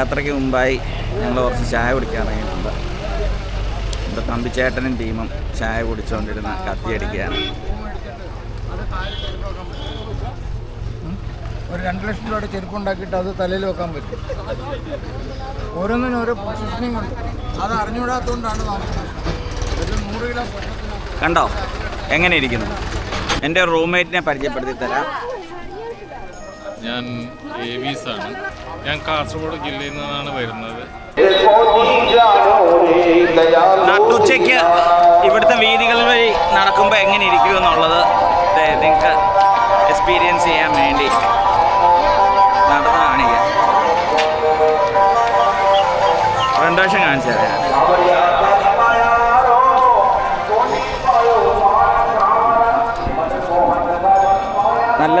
യാത്രയ്ക്ക് മുമ്പായി ഞങ്ങൾ കുറച്ച് ചായ കുടിക്കാൻ ഇറങ്ങിയിട്ടുണ്ട്. ഇവിടെ തമ്പിച്ചേട്ടനും ടീമും ചായ കുടിച്ചുകൊണ്ടിരുന്ന കത്തിയടിക്കുകയാണ്. ഒരു രണ്ട് ലക്ഷം രൂപയുടെ ചെരുപ്പ് ഉണ്ടാക്കിയിട്ട് അത് തലയിൽ വെക്കാൻ പറ്റും. ഓരോന്നിനും ഓരോ പൊസിഷനിങ് ഉണ്ട്. അത് അറിഞ്ഞുകൂടാത്തതുകൊണ്ടാണ് ഒരു നൂറ് കിലോ കണ്ടോ? എങ്ങനെ ഇരിക്കുന്നു? എന്റെ റൂംമേറ്റിനെ പരിചയപ്പെടുത്തി തരാം. ഞാൻ ഏവീസ് ആണ്. ഞാൻ കാസർഗോഡ് ജില്ലയിൽ നിന്നാണ് വരുന്നത്. നട്ടുച്ചയ്ക്ക് ഇവിടുത്തെ വീതികൾ വഴി നടക്കുമ്പോൾ എങ്ങനെ ഇരിക്കും എന്നുള്ളത് നിങ്ങൾക്ക് എക്സ്പീരിയൻസ് ചെയ്യാൻ വേണ്ടി നടന്ന് കാണിക്കാം കാണിച്ചത്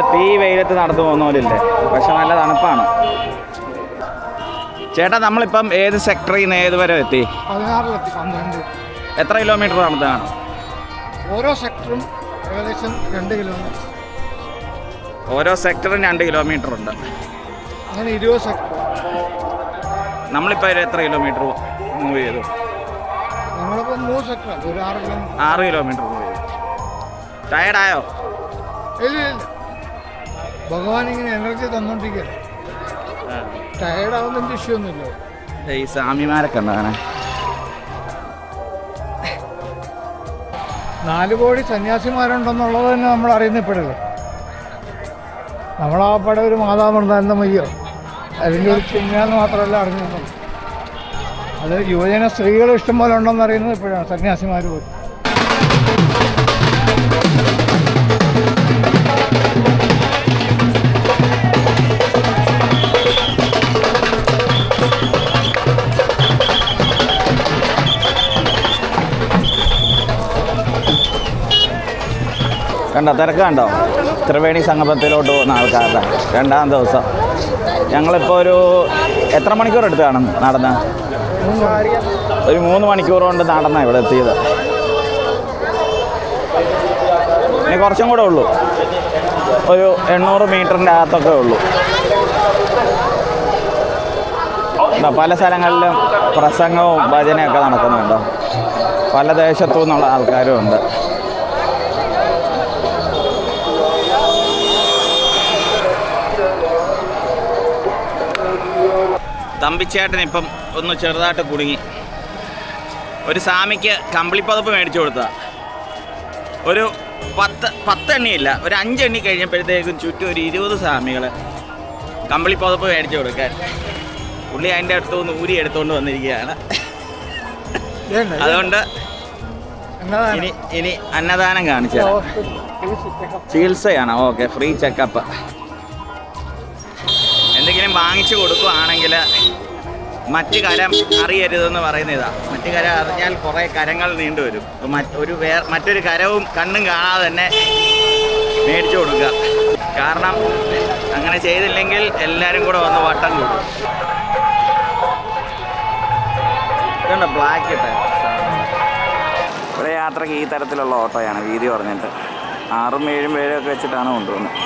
നല്ല തീ വെയിലത്ത് നടന്നു പോകുന്നവരില്ല? പക്ഷെ നല്ല തണുപ്പാണ്. ചേട്ടാ നമ്മളിപ്പം ഏത് സെക്ടറിൽ നിന്ന് ഏത് വരെ എത്തി? പതിനാറിലെത്തി പന്ത്രണ്ട് എത്ര കിലോമീറ്റർ നടന്നതാണ്? ഓരോ സെക്ടറും ഏകദേശം രണ്ട് കിലോമീറ്റർ. ഓരോ സെക്ടറും രണ്ട് കിലോമീറ്റർ ഉണ്ട്. അങ്ങനെ ഇരുപത് സെക്ടർ. നമ്മളിപ്പോൾ ഒരു എത്ര കിലോമീറ്റർ മൂവ് ചെയ്തു? നമ്മളിപ്പോൾ മൂന്ന് സെക്ടർ ഒരു ആറ് കിലോമീറ്റർ. ആറ് കിലോമീറ്റർ മൂവ് ചെയ്തു. ടയർഡായോ ഇല്ല ഇല്ല. ഭഗവാൻ ഇങ്ങനെ എനർജി തന്നോണ്ടിരിക്കല്ലേ ടയേർഡാവുന്നതിന്റെ ഇഷ്യൂ ഒന്നുമില്ല. ഈ സ്വാമിമാരൊക്കെ ഉണ്ട് അങ്ങനെ? നാല് കോടി സന്യാസിമാരുണ്ടെന്നുള്ളത് തന്നെ നമ്മൾ അറിയുന്ന ഇപ്പോഴല്ലേ? നമ്മളാ പടം ഒരു മാതാമൃതാനന്ദമയ്യോ അല്ലെങ്കിൽ ഒരു ചിഹ്നാന്ന് മാത്രമല്ല അറിഞ്ഞിട്ടുള്ളൂ അത് യുവജന സ്ത്രീകൾ ഇഷ്ടംപോലെ ഉണ്ടെന്ന് അറിയുന്നത് ഇപ്പോഴാണ്. സന്യാസിമാർ പോലും. കണ്ടോ തിരക്ക് കണ്ടോ? ത്രിവേണി സംഗമത്തിലോട്ട് പോകുന്ന ആൾക്കാരുടെ രണ്ടാം ദിവസം. ഞങ്ങളിപ്പോൾ ഒരു എത്ര മണിക്കൂർ എടുത്ത് കാണും നടന്ന്? ഒരു മൂന്ന് മണിക്കൂർ കൊണ്ട് നടന്ന ഇവിടെ എത്തിയത്. ഇനി കുറച്ചും കൂടെ ഉള്ളൂ. ഒരു എണ്ണൂറ് മീറ്ററിന്റെ അകത്തൊക്കെ ഉള്ളൂ. പല സ്ഥലങ്ങളിലും പ്രസംഗവും ഭജനയൊക്കെ നടക്കുന്നുണ്ടോ. പല ദേശത്തു നിന്നുള്ള ആൾക്കാരും ഉണ്ട്. തമ്പിച്ചേട്ടൻ ഇപ്പം ഒന്ന് ചെറുതായിട്ട് കുടുങ്ങി. ഒരു സാമിക്ക് കമ്പിളിപ്പതപ്പ് മേടിച്ചു കൊടുത്ത. ഒരു പത്ത് പത്തെണ്ണിയില്ല ഒരു അഞ്ചെണ്ണി കഴിഞ്ഞപ്പോഴത്തേക്കും ചുറ്റും ഒരു ഇരുപത് സാമികൾ കമ്പിളിപ്പതപ്പ് മേടിച്ചു കൊടുക്കാൻ. പുള്ളി അതിന്റെ അടുത്ത് നിന്ന് ഊരി എടുത്തുകൊണ്ട് വന്നിരിക്കുകയാണ്. അതുകൊണ്ട് ഇനി ഇനി അന്നദാനം കാണിച്ചു ചികിത്സയാണ് ഓക്കെ ഫ്രീ ചെക്കപ്പ്. എന്തെങ്കിലും വാങ്ങിച്ചു കൊടുക്കുകയാണെങ്കിൽ മറ്റ് കരം അറിയരുതെന്ന് പറയുന്ന ഇതാ മറ്റ് കരം അറിഞ്ഞാൽ കുറേ കരങ്ങൾ നീണ്ടുവരും വരും. മറ്റ് ഒരു വേ മറ്റൊരു കരവും കണ്ണും കാണാതെ തന്നെ മേടിച്ചു കൊടുക്കുക. കാരണം അങ്ങനെ ചെയ്തില്ലെങ്കിൽ എല്ലാവരും കൂടെ വന്ന് വട്ടം കൂടും. ബ്ലാക്ക് ഇട്ടേ ഇവിടെ യാത്രയ്ക്ക് ഈ തരത്തിലുള്ള ഓട്ടോയാണ് വീതി പറഞ്ഞിട്ട് ആറും ഏഴും ഏഴും ഒക്കെ വെച്ചിട്ടാണ് കൊണ്ടുപോകുന്നത്.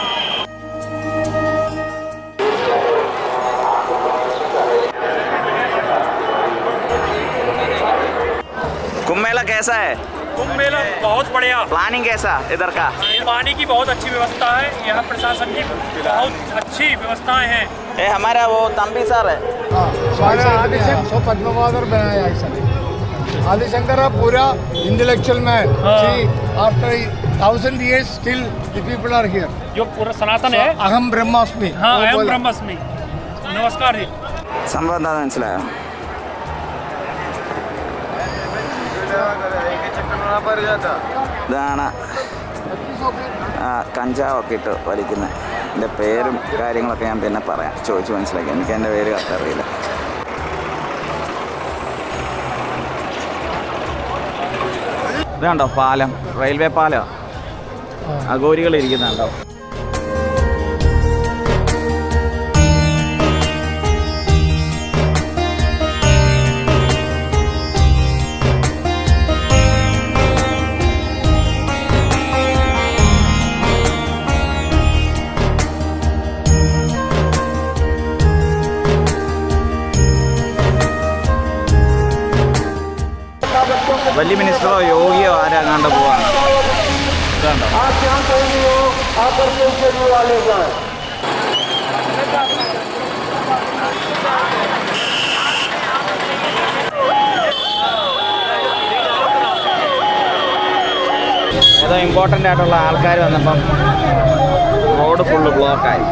कुंभ मेला कैसा है? कुंभ मेला बहुत बढ़िया। प्लानिंग कैसा इधर का? पानी की बहुत अच्छी व्यवस्था है। यहाँ प्रशासन की बहुत अच्छी व्यवस्थाएँ हैं। ये हमारा वो तम्बी सर है। आदिशंकर पूरा intellectual man after thousand years still the people are here जो पूरा सनातन है। अहम ब्रह्मास्मि हाँ अहम ब्रह्मास्मि। नमस्कार जी। संवाददाता ഇതാണ് ആ കഞ്ചാവൊക്കെ ഇട്ട് വലിക്കുന്നത് എന്റെ പേരും കാര്യങ്ങളൊക്കെ ഞാൻ പിന്നെ പറയാം. ചോദിച്ചു മനസ്സിലാക്കി. എനിക്ക് എന്റെ പേര് കറക്റ്റ് അറിയില്ല. ഇത് കണ്ടോ പാലം. റെയിൽവേ പാലം. അഗോരികൾ ഇരിക്കുന്നുണ്ടോ? വലിയ മിനിസ്റ്ററോ യോഗിയോ ആരാ കണ്ട പോവാണ് ഏതോ ഇമ്പോർട്ടന്റ് ആയിട്ടുള്ള ആൾക്കാർ വന്നപ്പം റോഡ് ഫുള്ള് ബ്ലോക്കായി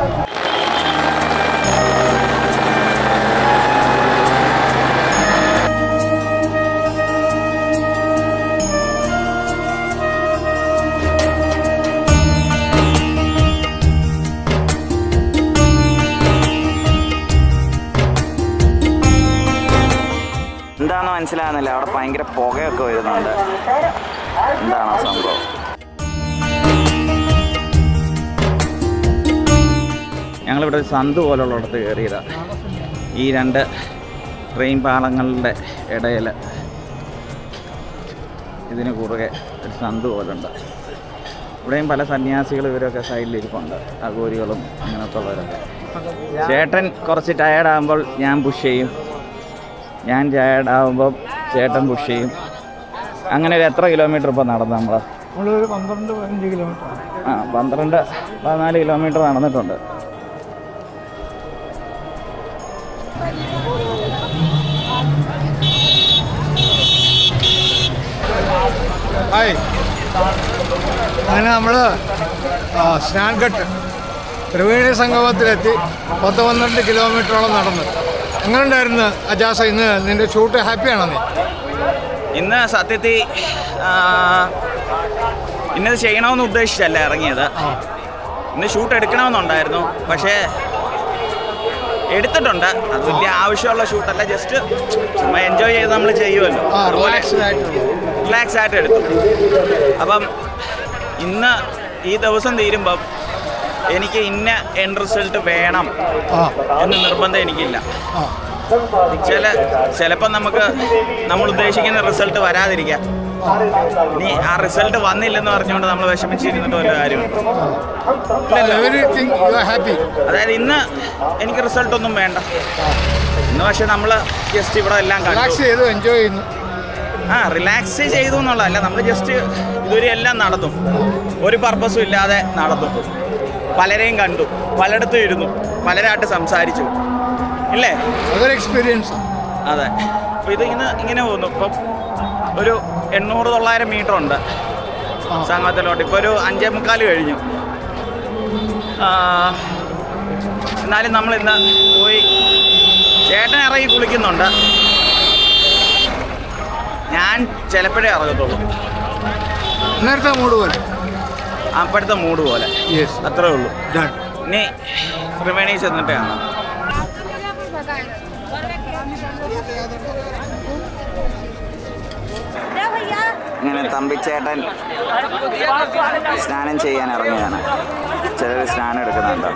എന്താണെന്ന് മനസ്സിലാകുന്നില്ല. അവിടെ ഭയങ്കര പുകയൊക്കെ വരുന്നുണ്ട്. എന്താണോ സംഭവം? ഞങ്ങളിവിടെ ഒരു സന്ത് പോലുള്ളിടത്ത് കയറിയതാണ് ഈ രണ്ട് ട്രെയിൻ പാളങ്ങളുടെ ഇടയിൽ ഇതിന് കുറുകെ ഒരു സന്ത് പോലുണ്ട്. ഇവിടെയും പല സന്യാസികൾ ഇവരൊക്കെ സൈഡിലിരിപ്പുണ്ട്. അഗോരികളും അങ്ങനത്തെ ഉള്ളവരൊക്കെ ചേട്ടൻ കുറച്ച് ടയേർഡാകുമ്പോൾ ഞാൻ പുഷ് ചെയ്യും. ഞാൻ ടയർഡാകുമ്പോൾ ചേട്ടൻ പുഷ് ചെയ്യും. അങ്ങനെ ഒരു എത്ര കിലോമീറ്റർ ഇപ്പോൾ നടന്നു നമ്മൾ നമ്മളൊരു പന്ത്രണ്ട് പതിനഞ്ച് കിലോമീറ്റർ ആ പന്ത്രണ്ട് പതിനാല് കിലോമീറ്റർ നടന്നിട്ടുണ്ട്. ഹായ്. അങ്ങനെ നമ്മൾ സ്നാൻഘട്ട് ത്രിവേണി സംഗമത്തിലെത്തി പത്ത് പന്ത്രണ്ട് കിലോമീറ്ററോളം നടന്നു. എങ്ങനെ ഉണ്ടായിരുന്നു അജാസ? ഇന്ന് നിന്റെ ഷൂട്ട് ഹാപ്പിയാണോ നീ? ഇന്ന് സത്യത്തിൽ ഇന്നത് ചെയ്യണമെന്ന് ഉദ്ദേശിച്ചല്ല ഇറങ്ങിയത്. ഇന്ന് ഷൂട്ട് എടുക്കണമെന്നുണ്ടായിരുന്നു. പക്ഷേ എടുത്തിട്ടുണ്ട്. അത് വലിയ ആവശ്യമുള്ള ഷൂട്ടല്ല ജസ്റ്റ് നമ്മൾ എൻജോയ് ചെയ്ത് നമ്മൾ ചെയ്യുമല്ലോ. അതുപോലെ റിലാക്സ് ആയിട്ട് എടുത്തു. അപ്പം ഇന്ന് ഈ ദിവസം തീരുമ്പം എനിക്ക് ഇന്ന എൻഡ് റിസൾട്ട് വേണം എന്ന് നിർബന്ധം എനിക്കില്ല. ചില ചിലപ്പോൾ നമുക്ക് നമ്മൾ ഉദ്ദേശിക്കുന്ന റിസൾട്ട് വരാതിരിക്കാം. ഇനി ആ റിസൾട്ട് വന്നില്ലെന്ന് പറഞ്ഞുകൊണ്ട് നമ്മൾ വിഷമിച്ചിരുന്നിട്ട് വല്ല കാര്യമുണ്ട്. അതായത് ഇന്ന് എനിക്ക് റിസൾട്ട് ഒന്നും വേണ്ട. ഇന്ന് പക്ഷെ നമ്മൾ ജസ്റ്റ് ഇവിടെ എല്ലാം ചെയ്തു എൻജോയ് ചെയ്യുന്നു. ആ റിലാക്സ് ചെയ്തു എന്നുള്ളതല്ല. നമ്മൾ ജസ്റ്റ് ഇതുവരെ എല്ലാം നടത്തും ഒരു പർപ്പസും ഇല്ലാതെ നടന്നു. പലരെയും കണ്ടു. പലയിടത്തും ഇരുന്നു. പലരായിട്ട് സംസാരിച്ചു. ഇല്ലേ? അതൊരു എക്സ്പീരിയൻസ് അതെ. അപ്പോൾ ഇത് ഇങ്ങനെ ഇങ്ങനെ പോകുന്നു. ഇപ്പം ഒരു എണ്ണൂറ് തൊള്ളായിരം മീറ്റർ ഉണ്ട് സംഘത്തിലോട്ട്. ഇപ്പോൾ ഒരു അഞ്ചേ മുക്കാൽ കഴിഞ്ഞു. എന്നാലും നമ്മൾ ഇന്ന് പോയി ചേട്ടൻ ഇറങ്ങി കുളിക്കുന്നുണ്ട്. ഞാൻ ചിലപ്പോഴേ ഇറങ്ങത്തുള്ളൂ. നേരത്തെ മൂടുപോലെ പോലെ അപ്പോഴത്തെ മൂഡ് പോലെ. അത്രേ ഉള്ളൂ. ഇനി ത്രിവേണി ചെന്നിട്ട് കാണാം. ഇങ്ങനെ തമ്പിച്ചേട്ടൻ സ്നാനം ചെയ്യാൻ ഇറങ്ങിയാണ് ചിലർ സ്നാനം എടുക്കുന്നുണ്ടോ?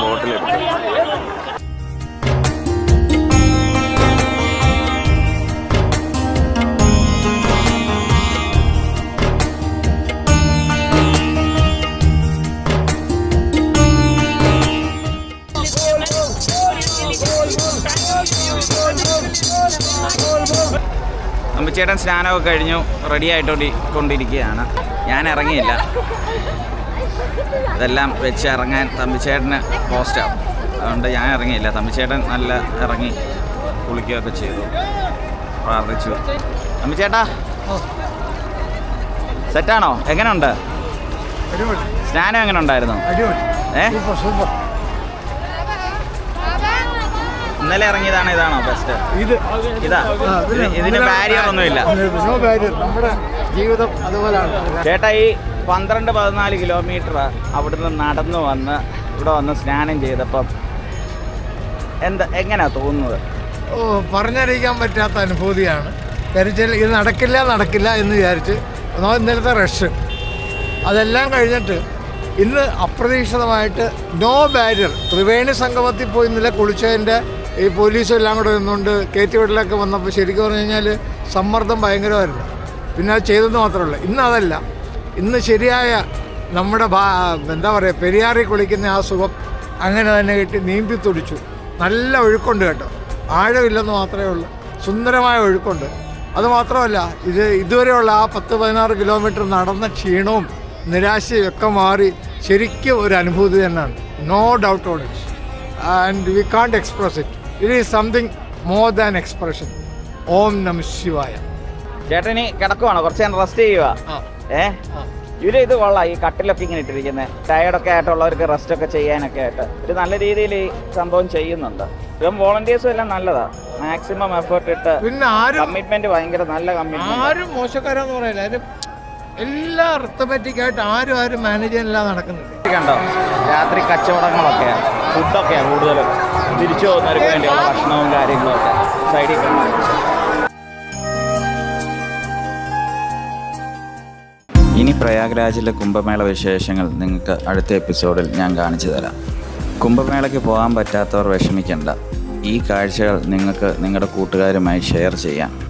ബോട്ടിലെടുത്ത് തമ്പിച്ചേട്ടൻ സ്നാനമൊക്കെ കഴിഞ്ഞു റെഡി ആയിട്ടോണ്ടിരിക്കുകയാണ് കൊണ്ടിരിക്കുകയാണ്. ഞാൻ ഇറങ്ങിയില്ല. ഇതെല്ലാം വെച്ച് ഇറങ്ങാൻ തമ്പിച്ചേട്ടന് പോസ്റ്റാവും അതുകൊണ്ട് ഞാൻ ഇറങ്ങിയില്ല. തമ്പിച്ചേട്ടൻ നല്ല ഇറങ്ങി കുളിക്കുകയൊക്കെ ചെയ്തു. പ്രാർത്ഥിച്ചു. തമ്പിച്ചേട്ടാ സെറ്റാണോ എങ്ങനെയുണ്ട് സ്നാനം എങ്ങനെ ഉണ്ടായിരുന്നു ഏഹ് ഏ? Super super. ഇന്നലെ ഇറങ്ങിയതാണ് ഇതാണോ ബെസ്റ്റ് ഇത്. ഇതാ. ഇതിന് ബാരിയർ ഒന്നുമില്ല. നമ്മുടെ ജീവിതം അതുപോലെയാണ്. ചേട്ടാ ഈ പന്ത്രണ്ട് പതിനാല് കിലോമീറ്റർ അവിടുന്ന് നടന്നു വന്ന് ഇവിടെ വന്ന് സ്നാനം ചെയ്തപ്പം എന്താ എങ്ങനെയാ തോന്നുന്നത്? ഓ പറഞ്ഞറിയിക്കാൻ പറ്റാത്ത അനുഭൂതിയാണ്. കരിച്ചാൽ ഇത് നടക്കില്ല നടക്കില്ല എന്ന് വിചാരിച്ച് ഒന്നാമത് ഇന്നലത്തെ റഷ് അതെല്ലാം കഴിഞ്ഞിട്ട് ഇന്ന് അപ്രതീക്ഷിതമായിട്ട് നോ ബാരിയർ ത്രിവേണി സംഗമത്തിൽ പോയി ഇന്നലെ കുളിച്ചതിന്റെ ഈ പോലീസും എല്ലാം കൂടെ നിന്നുകൊണ്ട് കയറ്റിവിടലൊക്കെ വന്നപ്പോൾ ശരിക്കും പറഞ്ഞു കഴിഞ്ഞാൽ സമ്മർദ്ദം ഭയങ്കരമായിരുന്നു. പിന്നെ അത് ചെയ്തെന്ന് മാത്രമല്ല. ഇന്ന് അതല്ല. ഇന്ന് ശരിയായ നമ്മുടെ എന്താ പറയുക പെരിയാറിൽ കുളിക്കുന്ന ആ സുഖം അങ്ങനെ തന്നെ കിട്ടി നീന്തി തുടിച്ചു. നല്ല ഒഴുക്കുണ്ട് കേട്ടോ. ആഴമില്ലെന്ന് മാത്രമേ ഉള്ളൂ. സുന്ദരമായ ഒഴുക്കുണ്ട്. അതുമാത്രമല്ല ഇത് ഇതുവരെയുള്ള ആ പത്ത് പതിനാറ് കിലോമീറ്റർ നടന്ന ക്ഷീണവും നിരാശയും ഒക്കെ മാറി ശരിക്കും ഒരു അനുഭൂതി തന്നെയാണ്. No doubt on it and we can't express it it is something more than expression ഓം നമ ശിവായ ചേട്ടനി കിടക്കുവാണോ? കുറച്ച് നേരം റെസ്റ്റ് ചെയ്യുക ഏ? ഇവർ ഇത് കൊള്ളാം. ഈ കട്ടിലൊക്കെ ഇങ്ങനെ ഇട്ടിരിക്കുന്നത് ടയർഡൊക്കെ ആയിട്ടുള്ളവർക്ക് റെസ്റ്റ് ഒക്കെ ചെയ്യാനൊക്കെ ആയിട്ട്. ഒരു നല്ല രീതിയിൽ ഈ സംഭവം ചെയ്യുന്നുണ്ട്. ഇപ്പം വോളണ്ടിയേഴ്സും എല്ലാം നല്ലതാ. മാക്സിമം എഫേർട്ട് ഇട്ട് പിന്നെ ആരും കമ്മിറ്റ്മെന്റ് ഭയങ്കര നല്ല കമ്മിറ്റ്മെന്റ് ആരും മോശക്കാരെന്ന് പറയില്ല. അതിന് എല്ലാ റിത്തമാറ്റിക് ആയിട്ട് ആരും ആരും മാനേജ് ചെയ്യാനെല്ലാം നടക്കുന്നുണ്ട്. കണ്ടോ? രാത്രി കച്ചവടങ്ങളൊക്കെയാണ് ഫുഡൊക്കെയാണ് കൂടുതലും. തിരിച്ചു പോകുന്നവർക്ക് വേണ്ടിയുള്ള ഭക്ഷണവും കാര്യങ്ങളും ഒക്കെ സൈഡിൽ ഇനി പ്രയാഗ്രാജിലെ കുംഭമേള വിശേഷങ്ങൾ നിങ്ങൾക്ക് അടുത്ത എപ്പിസോഡിൽ ഞാൻ കാണിച്ചു തരാം. കുംഭമേളയ്ക്ക് പോകാൻ പറ്റാത്തവർ വിഷമിക്കേണ്ട. ഈ കാഴ്ചകൾ നിങ്ങൾക്ക് നിങ്ങളുടെ കൂട്ടുകാരുമായി ഷെയർ ചെയ്യാം.